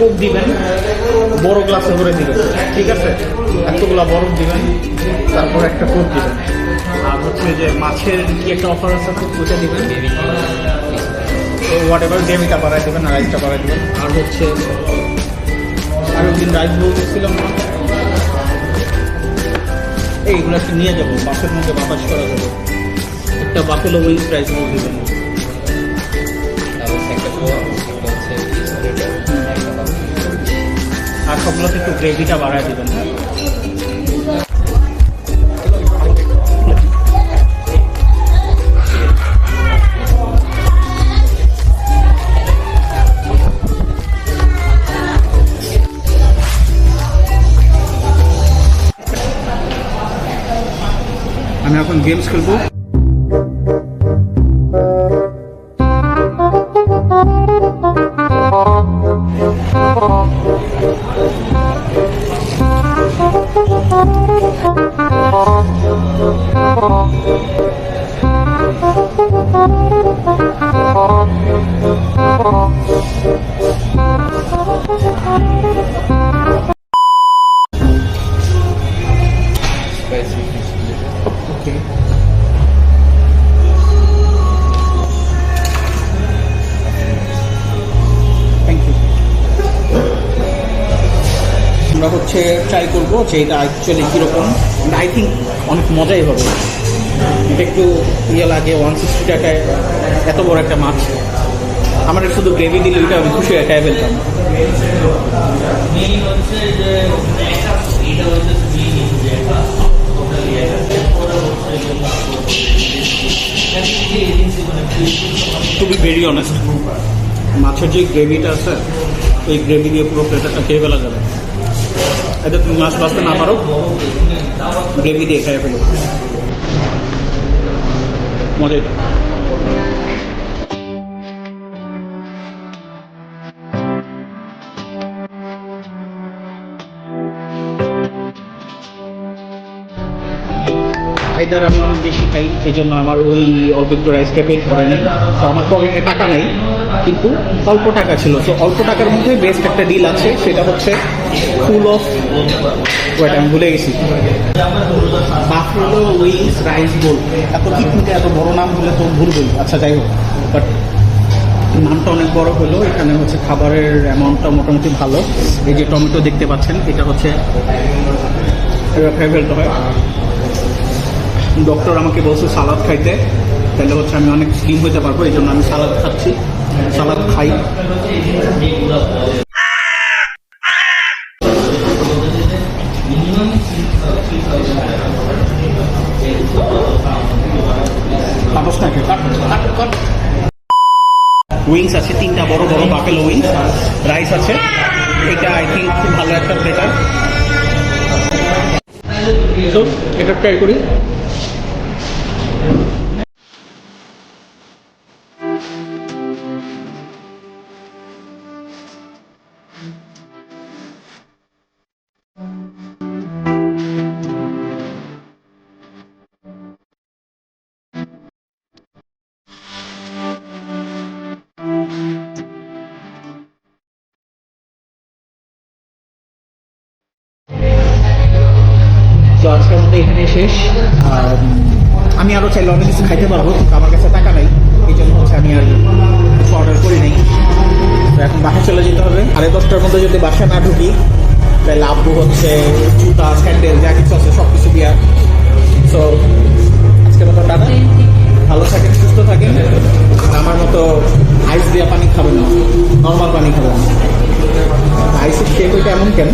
Coke দিবেন, বড় গ্লাসে ভরে দিবেন, ঠিক আছে? এতগুলা বরফ দিবেন, তারপর একটা কোক দিবেন। আর হচ্ছে যে মাছের কি একটা অফার আছে ওইটা দিবেন। হোয়াট এভার গ্রেভিটা বাড়াই দেবেন আর রাইসটা বাড়াই দেবেন। আর হচ্ছে আর একদিন রাইস বলতেছিলাম এইগুলো নিয়ে যাব বাসের মধ্যে বাতাস করা যাবে। একটা বাফেলো উইংস রাইস বল দিবেন। গ্রেভিটা বাড়ায় দিবেন হ্যাঁ আমি এখন গেমস খেলব হচ্ছে ট্রাই করব যে এটা অ্যাকচুয়ালি কীরকম। আই থিঙ্ক অনেক মজাই হবে। এটা একটু ইয়ে লাগে ওয়ান সিক্সটি টাকায় এত বড় একটা মাছ। আমার শুধু গ্রেভি দিলে ওইটা আমি খুশি হয়ে খাই ফেলতাম। টু ভেরি অনেস্ট মাছের যে গ্রেভিটা আছে, ওই গ্রেভি দিয়ে পুরো প্লেটারটা খেয়ে ফেলা যাবে। এতে তুমি মাছ বাঁচতে না পারো। গ্রেভি দিয়ে খেয়ে ফেলো। মজা এটা। আইদার আমি অনেক বেশি খাই এই জন্য আমার ওই অল্প একটু রাইস ক্যাপে করে নেই। তো আমার পকেটে টাকা নেই। কিন্তু অল্প টাকা ছিল। তো অল্প টাকার মধ্যে বেস্ট একটা ডিল আছে, সেটা হচ্ছে ফুল অফ ওয়েট আমি ভুলে গেছি। বাফেলো উইংস রাইস বোল এত এত বড় নাম হলে তো ভুলবই আচ্ছা যাই হোক। বাট নামটা অনেক বড় হলো। এখানে হচ্ছে খাবারের অ্যামাউন্টটা মোটামুটি ভালো। এই যে টমেটো দেখতে পাচ্ছেন, এটা হচ্ছে ফেলতে হয়। ডক্টর আমাকে বলছে সালাদ খাইতে। তাহলে হচ্ছে আমি অনেক স্লিম হতে পারব এই জন্য আমি সালাদ খাচ্ছি। সালাদ খাই। উইংস আছে, তিনটা বড় বড় বাফেলো উইংস রাইস আছে। এটা আই থিঙ্ক খুব ভালো একটা প্লেটার এটা ট্রাই করি। আজকের মতো এখানে শেষ। আর আমি আরও চাইলে অনেক কিছু খাইতে পারব, কিন্তু আমার কাছে টাকা নাই, এই জন্য হচ্ছে আমি আর কিছু অর্ডার করি নাই। তো এখন বাসায় চলে যেতে হবে। সাড়ে দশটার মধ্যে যদি বাসা না ঢুকি, তাহলে আব্বু হচ্ছে জুতা, স্যান্ডেল, যা কিছু আছে সব কিছু দিয়া। সো আজকের মতো টাটা। ভালো থাকেন, সুস্থ থাকেন। আমার মতো আইস দেওয়া পানি খাবেন না। নর্মাল পানি খাবেন আইসের শেক ওইটা এমন কেন?